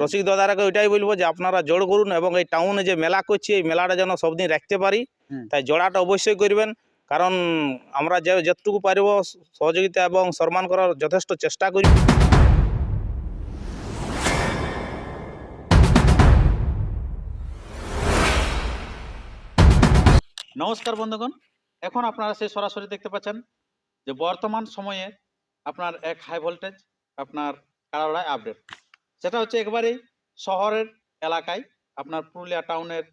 রসিক দাদারাকে ওইটাই বলব যে আপনারা জোর করুন এবং এই টাউনে যে মেলা করছি এই মেলাটা যেন সবদিন রাখতে পারি। তাই জোড়াটা অবশ্যই করবেন। কারণ আমরা যে যতটুকু পারব সহযোগিতা এবং সম্মান করার যথেষ্ট চেষ্টা করি। নমস্কার বন্ধুগণ। এখন আপনারা সেই সরাসরি দেখতে পাচ্ছেন যে বর্তমান সময়ে আপনার এক হাই ভোল্টেজ আপনার কারাড়ায় আপডেট সেটা হচ্ছে একবারেই শহরের এলাকায়, আপনার পুরুলিয়া টাউনের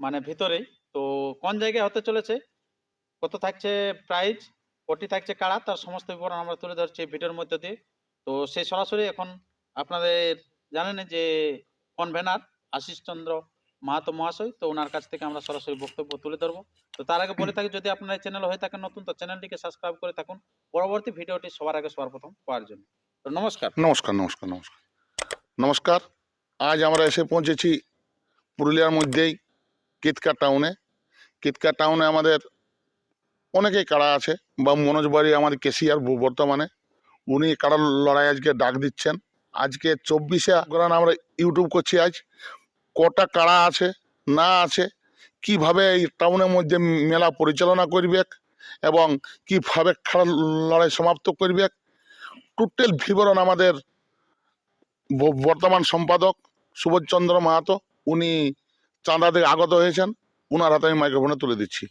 মানে ভিতরেই। তো কোন জায়গায় হতে চলেছে? কত থাকছে প্রাইজ কটি থাকছে কারা তার সমস্ত বিবরণ আমরা তুলে ধরছি ভিডিওর মধ্যে দিয়ে। তো সেই সরাসরি এখন আপনাদের জানেন যে কনভেনার আশিস চন্দ্র মাহাতো মহাশয়, তো ওনার কাছ থেকে আমরা সরাসরি বক্তব্য তুলে ধরবো। তো তার আগে বলে থাকি, যদি আপনার চ্যানেল হয়ে থাকেন নতুন, তো চ্যানেলটিকে সাবস্ক্রাইব করে থাকুন। পরবর্তী ভিডিওটি সবার আগে সবার প্রথম পাওয়ার জন্য। তো নমস্কার। নমস্কার নমস্কার নমস্কার। নমস্কার। আজ আমরা এসে পৌঁছেছি পুরুলিয়ার মধ্যেই কিতকা টাউনে। কিতকা টাউনে আমাদের অনেকেই কাড়া আছে বা মনোজ বাড়ি আমাদের কেসিয়ার বর্তমানে। উনি কাড়ার লড়াই আজকে ডাক দিচ্ছেন। আজকে চব্বিশে অগ্রাণ আমরা ইউটিউব করছি আজ। কটা কাড়া আছে, না আছে, কীভাবে এই টাউনের মধ্যে মেলা পরিচালনা করবে এবং কীভাবে খেলার লড়াই সমাপ্ত করবে। টোটাল বিবরণ আমাদের বর্তমান সম্পাদক সুবোধচন্দ্র মাহাতো উনি চাঁদা থেকে আগত হয়েছেন। ওনার হাতে আমি মাইক্রোফোনে তুলে দিচ্ছি।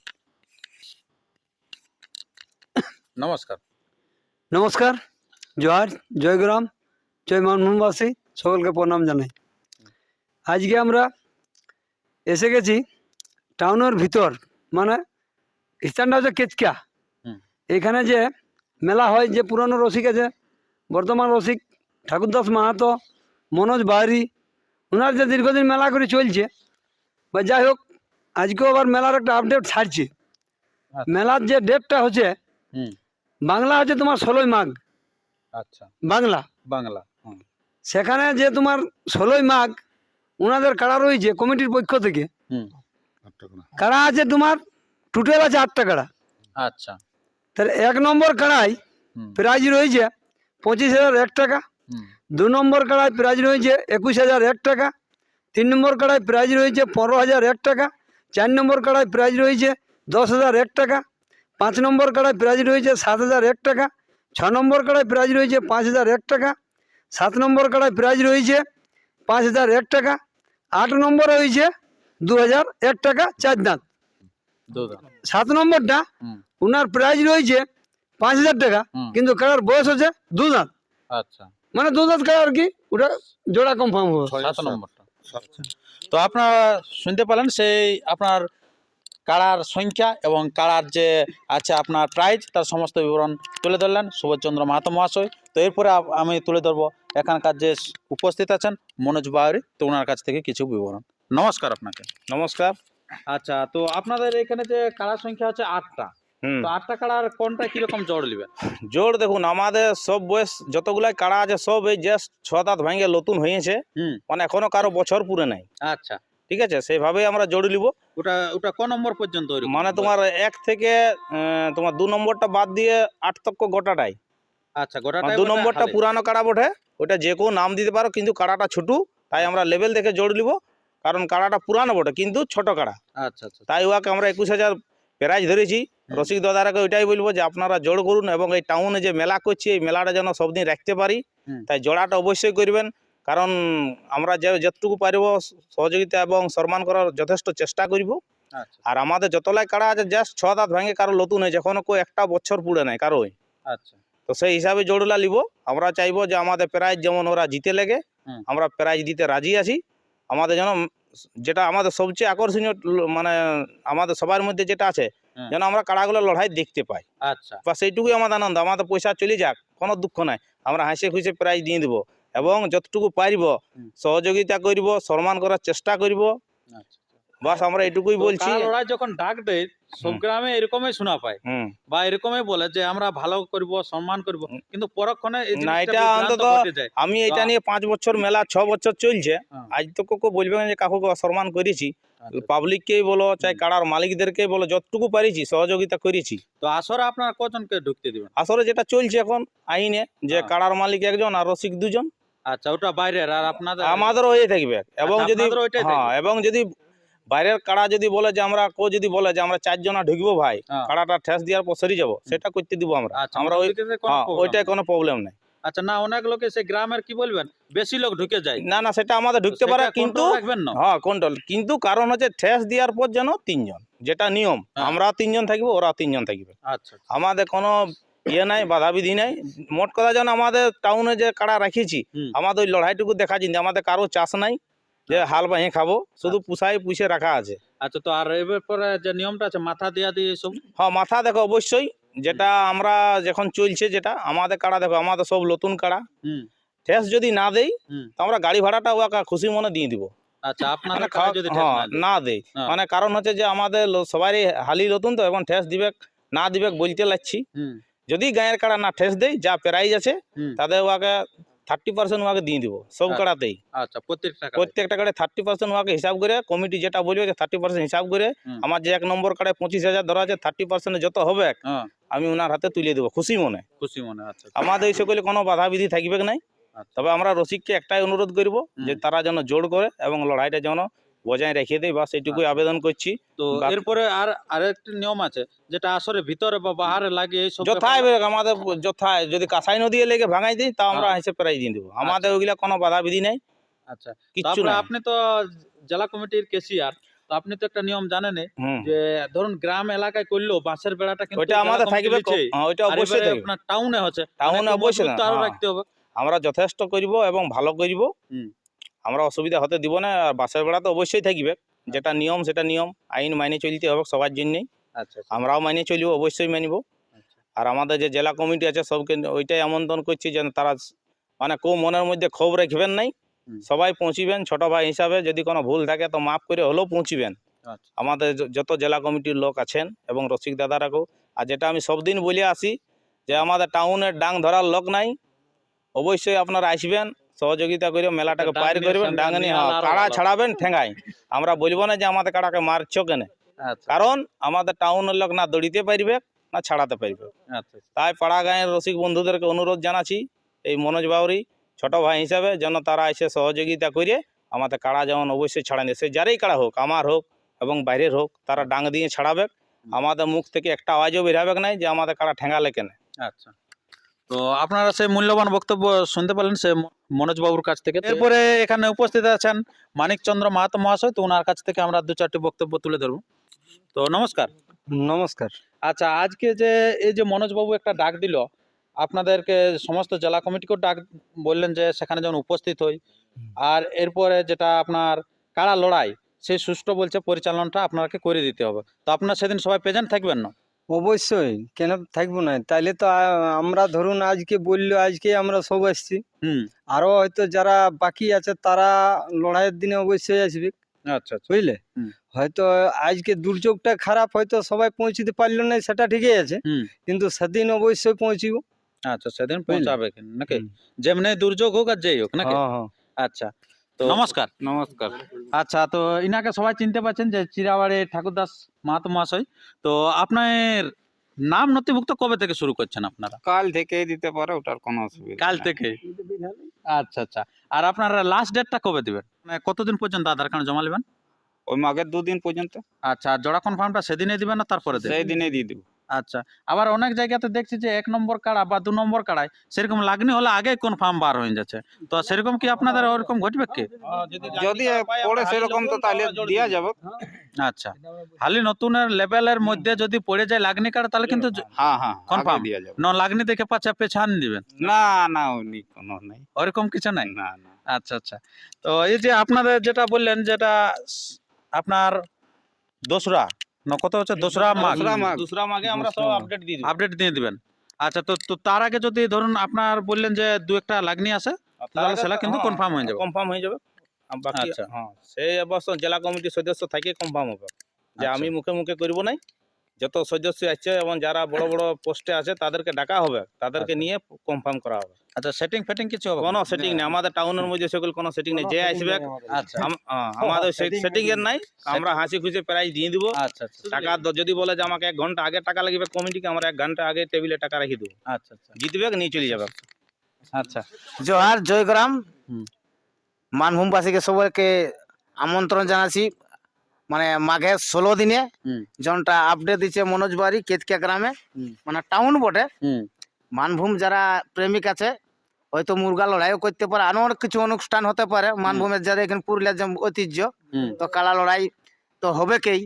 নমস্কার। নমস্কার জোহার জয়গ্রাম জয় মানভূমবাসী সকলকে প্রণাম জানাই। আজকে আমরা এসে গেছি টাউনের ভিতর মানে স্থানটা হচ্ছে কেচকা। এখানে যে মেলা হয় যে পুরনো রসিক আছে বর্তমান রসিক ঠাকুরদাস মাহাতো মনোজ বাহারি ওনার যে দীর্ঘদিন মেলা করে চলছে বা যাই হোক আজকেও আবার মেলার একটা আপডেট ছাড়ছে। আচ্ছা। মেলার যে ডেটটা হচ্ছে বাংলা হচ্ছে তোমার ষোলোই মাঘ। আচ্ছা। বাংলা। বাংলা সেখানে যে তোমার ষোলোই মাঘ ওনাদের কাড়া রয়েছে কমিটির পক্ষ থেকে। কাড়া আছে তোমার টোটাল আছে আটটা কাড়া। আচ্ছা। তাহলে এক নম্বর কাড়াই হুম। প্রাইজ রয়েছে পঁচিশ হাজার এক টাকা। দু নম্বর কাড়ায় প্রাইজ রয়েছে একুশ হাজার এক টাকা তিন নম্বর কাড়ায় প্রাইজ রয়েছে পনেরো হাজার এক টাকা চার নম্বর কাড়ায় প্রাইজ রয়েছে দশ হাজার এক টাকা পাঁচ নম্বর কাড়ায় প্রাইজ রয়েছে সাত হাজার এক টাকা ছ নম্বর কাড়ায় প্রাইজ রয়েছে পাঁচ হাজার এক টাকা সাত নম্বর কাড়ায় প্রাইজ রয়েছে পাঁচ হাজার এক টাকা আট নম্বর রয়েছে দু হাজার এক টাকা চার দাঁত। সাত নম্বরটা ওনার প্রাইজ রয়েছে পাঁচ হাজার টাকা কিন্তু কাড়ার বয়স হচ্ছে দু দাঁত। আচ্ছা। মানে দু দাঁত কাড়া আর কি ওটা জোড়া কনফার্ম হবে সাত নম্বরটা। তো আপনারা শুনতে পেলেন সেই আপনার কাড়ার সংখ্যা এবং কাড়ার যে আছে আপনার প্রাইজ তার সমস্ত বিবরণ তুলে ধরলেন সুভাষচন্দ্র মাহাতো মহাশয়। তো এরপরে আমি তুলে ধরবো এখানকার যে উপস্থিত আছেন মনোজ বাউরি তো ওনার কাছ থেকে কিছু বিবরণ। নমস্কার আপনাকে। নমস্কার। আচ্ছা তো আপনাদের এখানে যে কাড়ার সংখ্যা হচ্ছে আটটা তো আটটা কাড়ার কোনটা কীরকম নেবেন জোর দেখুন আমাদের সব বয়স যতগুলাই কাড়া আছে সব এই জাস্ট ছ দাঁত ভাঙে নতুন হয়েছে। মানে এখনও কারও বছর পুরে নাই। আচ্ছা। ঠিক আছে? সেইভাবেই আমরা জোড়ি নিব ওটা ওটা ক নম্বর পর্যন্ত মানে তোমার এক থেকে তোমার দু নম্বরটা বাদ দিয়ে আট তক্ক গোটাটাই। আচ্ছা গোটাটা দু নম্বরটা পুরানো কাড়া বটে। ওটা যে কেউ নাম দিতে পারো কিন্তু কাড়াটা ছোটু। তাই আমরা লেভেল দেখে জোড় নিব কারণ কাড়াটা পুরানো বটে কিন্তু ছোট কাড়া। আচ্ছা আচ্ছা। তাই ওয়াকে আমরা একুশ হাজার প্রাইজ ধরেছি। রসিক দাদারাকে ওইটাই বলব যে আপনারা জোর করুন এবং এই টাউনে যে মেলা করছি এই মেলাটা যেন সবদিন রাখতে পারি। তাই জোড়াটা অবশ্যই করবেন কারণ আমরা যে যতটুকু পারব সহযোগিতা এবং সম্মান করার যথেষ্ট চেষ্টা করব। আচ্ছা। আর আমাদের যতলাই কাড়া আছে জাস্ট ছ দাঁত ভাঙে কারও নতুন হয়েছে এখনও কেউ একটা বছর পুড়ে নাই কারোই। আচ্ছা। তো সেই হিসাবে জোড়লা নিব আমরা চাইব যে আমাদের প্রাইজ যেমন ওরা জিতে লেগে আমরা প্রাইজ দিতে রাজি আছি। আমাদের যেন যেটা আমাদের সবচেয়ে আকর্ষণীয় মানে আমাদের সবার মধ্যে যেটা আছে। যেন আমরা কাড়াগুলো লড়াই দেখতে পাই। আচ্ছা। বা সেইটুকুই আমাদের আনন্দ আমাদের পয়সা চলে যাক কোনো দুঃখ নাই। আমরা হাসি খুশি প্রাইজ দিয়ে দেবো এবং যতটুকু পারিব সহযোগিতা করব সম্মান করার চেষ্টা করব। আচ্ছা বাস আমরা এটুকুই বলছি। লড়াই যখন ডাক দেয় সব গ্রামে এরকমই শোনা পায়। বা এরকমই বলে যে আমরা ভালো করব সম্মান করব কিন্তু পরক্ষণে না, এটা অন্তত আমি এটা নিয়ে পাঁচ বছর মেলা ছ বছর চলছে। হ্যাঁ। আজ তো কেউ বলবে না যে কাকুকে অসম্মান করেছি। আচ্ছা। পাবলিককেই বলো চাই কাড়ার মালিকদেরকেই বলো যতটুকু পারিছি সহযোগিতা করেছি। তো আসরে আপনার কজনকে ঢুকতে দিবেন? আসলে যেটা চলছে এখন আইনে যে হ্যাঁ। কাড়ার মালিক একজন আর রসিক দুজন। আচ্ছা ওটা বাইরের আর আপনাদের আমাদেরও হয়ে থাকবে। এবং আচ্ছা, যদি হ্যাঁ এবং যদি বাইরের কাড়া যদি বলে যে আমরা কেউ যদি বলে যে আমরা চারজনা ঢুকবো ভাই হ্যাঁ। কাড়াটা ঠেস দেওয়ার পর সরি যাব সেটা করতে দিব আমরা। আচ্ছা আমরা ওইটাই। কোনো প্রবলেম নেই। আচ্ছা না অনেক লোকে সেই গ্রামের কি বলবেন? বেশি লোক ঢুকে যায়। না না সেটা আমাদের ঢুকতে পারে কিন্তু রাখবেন না। হ্যাঁ কন্ট্রোল কিন্তু কারণ হচ্ছে ঠেস দেওয়ার পর যেন তিনজন যেটা নিয়ম। হ্যাঁ। আমরা তিনজন থাকব ওরা তিনজন থাকবে। আচ্ছা আচ্ছা। আমাদের কোনো ইয়ে নাই বাধাবিধি নাই। মোট কথা যেন আমাদের টাউনে যে কাড়া রাখিছি আমাদের ওই লড়াইটুকু দেখা যে আমাদের কারও চাষ নাই যে হাল বাহিয়ে খাব শুধু পুষাই পুষে রাখা আছে। আচ্ছা তো আর এবার পরে যে নিয়মটা আছে মাথা দিয়া দিয়ে সব হ্যাঁ মাথা দেখো অবশ্যই যেটা আমরা যখন চলছে যেটা আমাদের কাড়া দেখো আমাদের সব নতুন কাড়া। ঠেস যদি না দেই তো আমরা গাড়ি ভাড়াটা ওকে খুশি মনে দিয়ে দিব। আচ্ছা আপনাদের মানে যদি হ্যাঁ, না দেয়। দেই। হ্যাঁ। মানে কারণ হচ্ছে যে আমাদের সবাই সবারই হালি নতুন তো এবং ঠেস দিবে না দিবে বলতে লাগছি। যদি গায়ের কাড়া না ঠেস দেই যা প্রাইজ আছে তাদের ওকে থার্টি পার্সেন্ট ওকে দিয়ে দিব সব কড়াতেই কাড়াতেই আচ্ছা প্রত্যেকটা। প্রত্যেকটা কাড়ে থার্টি পার্সেন্ট ওকে হিসাব করে কমিটি যেটা বলবে যে থার্টি পার্সেন্ট হিসাব করে আমার যে এক নম্বর কাড়ে পঁচিশ হাজার ধরা আছে থার্টি পার্সেন্ট যত হবে হ্যাঁ আমি ওনার হাতে তুলে দেবো খুশি মনে খুশি মনে আচ্ছা আচ্ছা। আমাদের এই সকলে কোনো বাধা বিধি থাকবে নাই আচ্ছা। তবে আমরা রসিককে একটাই অনুরোধ করব যে তারা যেন জোর করে এবং লড়াইটা যেন বজায় রেখে দেয় বা সেইটুকুই আবেদন করছি। তো এরপরে আর আরেকটি নিয়ম আছে যেটা আসরে ভিতরে বা বাহারে লাগে এই সব যথায় আমাদের যথায় যদি কাঁসাই নদী লেগে ভাঙাই দিই তা আমরা হ্যাঁ। হিসেবে প্রাইজ দিয়ে দেবো। আমাদের ওইগুলা কোনো বাধা বিধি নেই। আচ্ছা। তারপরে আপনি তো জেলা কমিটির কেসিয়ার তো আপনি তো একটা নিয়ম জানেন যে ধরুন গ্রাম এলাকায় করলেও বাঁশের বেড়াটা কিন্তু জেলা আমাদের থাকবে। হ্যাঁ, ওইটা অবশ্যই থাকবে। আপনার টাউনে হচ্ছে টাউনে অবশ্যই হ্যাঁ। রাখতে হবে। আমরা যথেষ্ট করব এবং ভালো করব। আমরা অসুবিধা হতে দিব না আর বাসের বেড়া তো অবশ্যই থাকবে। যেটা নিয়ম সেটা নিয়ম। আইন মাইনে চলতে হবে সবার জন্যই। আচ্ছা আচ্ছা, আমরাও মাইনে চলবো অবশ্যই মানব আচ্ছা। আর আমাদের যে জেলা কমিটি আছে সবকে ওইটাই আমন্ত্রণ করছি যেন তারা মানে কেউ মনের মধ্যে ক্ষোভ রাখবেন নাই। সবাই পৌঁছিবেন ছোট ভাই হিসাবে যদি কোনো ভুল থাকে তো মাফ করে হলেও পৌঁছিবেন। আচ্ছা। আমাদের যত জেলা কমিটির লোক আছেন এবং রসিক দাদারাকেও আর যেটা আমি সব দিন বলে আসি যে আমাদের টাউনের ডাং ধরার লোক নাই। অবশ্যই আপনারা আসবেন সহযোগিতা করে মেলাটাকে পার করবেন নিয়ে হ্যাঁ কাড়া ছাড়াবেন ঠেঙ্গাই। আমরা বলব না যে আমাদের কাড়াকে মারছো কেন? আচ্ছা। কারণ আমাদের টাউনের লোক না দৌড়িতে পারবে না ছাড়াতে পারবে। আচ্ছা। তাই পাড়া গাঁয়ের রসিক বন্ধুদেরকে অনুরোধ জানাচ্ছি এই মনোজ বাউরি ছোট ভাই হিসাবে যেন তারা এসে সহযোগিতা করে আমাদের কাড়া যেমন অবশ্যই ছাড়ান সে যারাই কাড়া হোক আমার হোক এবং বাইরের হোক তারা ডাং দিয়ে ছাড়াবে আমাদের মুখ থেকে একটা আওয়াজও বেরাবে নাই যে আমাদের কাড়া ঠেঙ্গালে কেন। আচ্ছা। তো আপনারা সেই মূল্যবান বক্তব্য শুনতে পারলেন সে মনোজ বাবুর কাছ থেকে। এরপরে এখানে উপস্থিত আছেন মানিকচন্দ্র মাহাতো মহাশয় তো ওনার কাছ থেকে আমরা দু চারটি বক্তব্য তুলে ধরবো। তো নমস্কার। নমস্কার। আচ্ছা আজকে যে এই যে মনোজ বাবু একটা ডাক দিল আপনাদেরকে সমস্ত জেলা কমিটিকেও ডাক বললেন যে সেখানে যেমন উপস্থিত হই। আর এরপরে যেটা আপনার কাড়া লড়াই সেই সুষ্ঠু বলছে পরিচালনাটা আপনাকে করে দিতে হবে। তো আপনার সেদিন সবাই প্রেজেন্ট থাকবেন না? অবশ্যই কেন থাকব না? তাইলে তো আমরা ধরুন আজকে বলল আজকে আমরা সব আসছি। হুম। আরও হয়তো যারা বাকি আছে তারা লড়াইয়ের দিনে অবশ্যই আসবে। আচ্ছা আচ্ছা। বুঝলে? হয়তো আজকে দুর্যোগটা খারাপ হয়তো সবাই পৌঁছতে পারল না সেটা ঠিকই আছে। কিন্তু সেদিন অবশ্যই পৌঁছিব। আচ্ছা সেদিন পৌঁছাবে নাকি। যেমনি দুর্যোগ হোক আর যেই হোক নাকি? হ্যাঁ হ্যাঁ। আচ্ছা। নমস্কার। নমস্কার। আচ্ছা তো ইনাকে সবাই চিনতে পারছেন যে চিরাবাড়ি ঠাকুরদাস মাহাতো মহাশয়। তো আপনার নাম নথিভুক্ত কবে থেকে শুরু করছেন আপনারা? কাল থেকে দিতে পারে ওটার কোনো অসুবিধা কাল। থেকে? আচ্ছা আচ্ছা। আর আপনারা লাস্ট ডেটটা কবে দিবেন? মানে কতদিন পর্যন্ত আধার কার্ড জমা নেবেন? ওই মাঘের দুদিন পর্যন্ত। আচ্ছা আর জোড়া কনফার্মটা সেদিনে দিবেন না তারপরে দেবেন? সেই দিনে দিয়ে দিব। আচ্ছা আবার অনেক জায়গাতে দেখছি যে এক নম্বর কাড়া বা দু নম্বর কাড়ায় সেরকম লাগনি হলে আগে কনফার্ম বার হয়ে যাচ্ছে। তো সেরকম কি আপনাদের ওরকম ঘটবে কি? যদি পড়ে সেরকম তো তাহলে দেওয়া যাবে। আচ্ছা খালি নতুনের লেভেলের মধ্যে যদি পড়ে যায় লাগনি কাড়া তাহলে কিন্তু হ্যাঁ হ্যাঁ Confirm? দেওয়া যাবে। না লাগনি দেখে পাচ্ছে পেছান দিবেন। না না উনি কোনো নাই। ওরকম কিছু নাই? না না। আচ্ছা আচ্ছা। তো এই যে আপনাদের যেটা বললেন যেটা আপনার দোসরা না কত হচ্ছে দোসরা মাঘ। দোসরা মাঘে। আমরা সব আপডেট দিয়ে আপডেট দিয়ে দিবেন। আচ্ছা তো তো তার আগে যদি ধরুন আপনার বললেন যে দু একটা লাগনি আছে তাহলে সেটা কিন্তু কনফার্ম হয়ে যাবে। কনফার্ম হয়ে যাবে। বাকি আচ্ছা। হ্যাঁ সেই অবশ্য জেলা কমিটির সদস্য থাকে কনফার্ম হবে। যে আচ্ছা। আমি মুখে মুখে করব নাই যত সদস্য আছে এবং যারা বড় বড় পোস্টে আছে তাদেরকে ডাকা হবে। তাদেরকে আচ্ছা। নিয়ে কনফার্ম করা হবে। আচ্ছা সেটিং ফেটিং কিছু হবে? কোনো সেটিং নেই। আমাদের টাউনের মধ্যে সেগুলো কোনো সেটিং নেই। যে আসবে আচ্ছা। আমাদের সেটিং এর নাই। আমরা হাসি খুশি প্রাইজ দিয়ে দিব। আচ্ছা আচ্ছা। টাকা যদি বলে যে আমাকে এক ঘণ্টা আগে টাকা লাগবে কমিটিকে আমরা এক ঘণ্টা আগে টেবিলে টাকা রেখে দেবো। আচ্ছা আচ্ছা। জিতবে নিয়ে চলে যাবে? আচ্ছা। জোহার জয়গ্রাম। মানভূমবাসীকে সবাইকে আমন্ত্রণ জানাচ্ছি। মানে মাঘের ষোলো দিনে। জনটা আপডেট দিচ্ছে মনোজ বাড়ি কেতকিয়া গ্রামে। মানে টাউন বটে। মানভূম যারা প্রেমিক আছে হয়তো মুরগা লড়াইও করতে পারে। আরও অনেক কিছু অনুষ্ঠান হতে পারে। মানভূমের যারা এখানে পুরুলিয়ার যে ঐতিহ্য তো কালা লড়াই তো হবে কেই।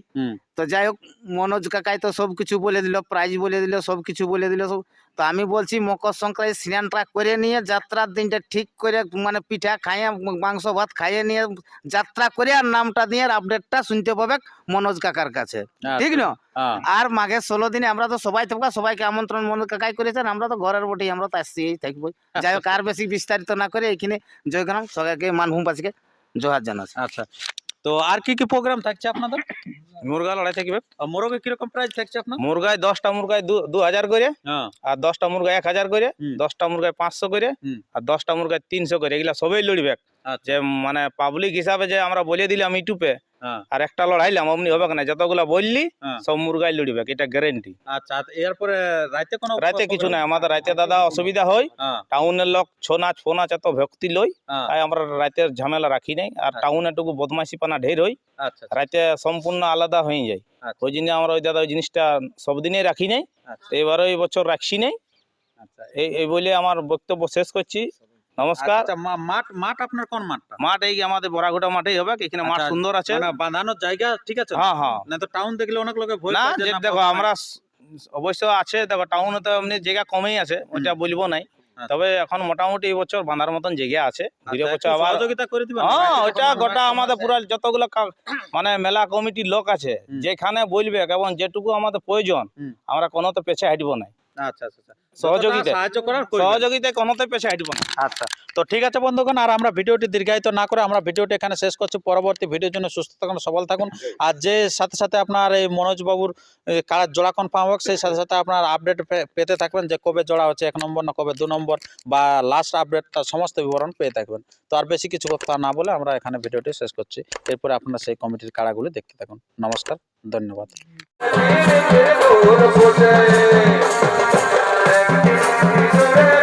তো যাই হোক মনোজ কাকাই তো সব কিছু বলে দিল প্রাইজ বলে দিল সব কিছু বলে দিল সব। তো আমি বলছি মকর সংক্রান্তি স্নানটা করে নিয়ে যাত্রার দিনটা ঠিক করে মানে পিঠা খাইয়ে মাংস ভাত খাইয়ে নিয়ে যাত্রা করে আর নামটা দিয়ে আপডেটটা শুনতে পাবে মনোজ কাকার কাছে। ঠিক না? হ্যাঁ। আর মাঘের ষোলো দিনে আমরা তো সবাই থাকব সবাইকে আমন্ত্রণ মনোজ কাকাই করেছেন আমরা তো ঘরের বটেই আমরা তো আসছিই থাকব। যাই হোক আর বেশি বিস্তারিত না করে এখানে জয়গ্রাম সবাইকে মানভূমবাসীকে জোহার জানাচ্ছি। আচ্ছা। তো আর কি কি প্রোগ্রাম থাকছে আপনাদের? মুরগা লড়াই থাকবে। আর মোরগে কীরকম প্রাইস থাকছে আপনার? মুরগায় দশটা মুরগায় দু হাজার করে হ্যাঁ। আর দশটা মুরগা এক হাজার করে দশটা মুরগায় পাঁচশো করে আর দশটা মুরগায় তিনশো করে। এগুলা সবই লড়বে। যে মানে পাবলিক হিসাবে যে আমরা বলে দিলাম ইউটিউবে হ্যাঁ। আর একটা লড়াইলাম অমনি হবে না যতগুলা বললি হ্যাঁ। সব মুরগাই লড়বে এটা গ্যারেন্টি আচ্ছা এরপরে রাতে কোনো রাতে কিছু নাই আমাদের রাতে দাদা অসুবিধা হয় হ্যাঁ। টাউনের লোক ছো নাচ ফো নাচ এত ভক্তি লই হ্যাঁ। তাই আমরা রাতের ঝামেলা রাখি নাই আর আচ্ছা। টাউনে টুকু বদমাইশি পানা ঢের হয় আচ্ছা রাতে সম্পূর্ণ আলাদা হয়ে যায়। আচ্ছা। ওই জন্য আমরা ওই দাদা ওই জিনিসটা সব দিনেই রাখি নাই আচ্ছা। এবারও এই বছর রাখছি নাই। আচ্ছা এই এই বলে আমার বক্তব্য শেষ করছি। নমস্কার। আচ্ছা মা- মাঠ মাঠ আপনার কোন মাঠটা? মাঠ এই আমাদের বড়াঘোটা মাঠেই হবে এখানে মাঠ আচ্ছা, সুন্দর আছে। মানে বাঁধানোর জায়গা ঠিক আছে? হ্যাঁ হ্যাঁ। না তো টাউন দেখলে অনেক লোকে ভয় না দেখো আমরা অবশ্য আছে দেখো টাউনে তো এমনি জায়গা কমেই আছে ওটা বলব নাই। আচ্ছা। তবে এখন মোটামুটি এই বছর বাঁধার মতন জায়গা আছে আচ্ছা, হ্যাঁ ওইটা গোটা আমাদের পুরো যতগুলো মানে মেলা কমিটির লোক আছে যেখানে বলবে এবং যেটুকু আমাদের প্রয়োজন আমরা কোনো তো পেছে হাঁটবো না আচ্ছা আচ্ছা আচ্ছা। সহযোগিতা সাহায্য করার সহযোগিতায় কোনোতে পেছে হাঁটবো না। আচ্ছা। তো ঠিক আছে বন্ধুগণ আর আমরা ভিডিওটি দীর্ঘায়িত না করে আমরা ভিডিওটি এখানে শেষ করছি। পরবর্তী ভিডিওর জন্য সুস্থ থাকুন সবল থাকুন। আর যে সাথে সাথে আপনার এই মনোজ বাবুর কার জোড়া কনফার্ম হোক সেই সাথে সাথে আপনার আপডেট পেতে থাকবেন যে কবে জোড়া হচ্ছে এক নম্বর না কবে দু নম্বর বা লাস্ট আপডেট তার সমস্ত বিবরণ পেয়ে থাকবেন। তো আর বেশি কিছু কথা না বলে আমরা এখানে ভিডিওটি শেষ করছি। এরপরে আপনারা সেই কমিটির কাড়াগুলি দেখতে থাকুন। নমস্কার ধন্যবাদ। Yeah.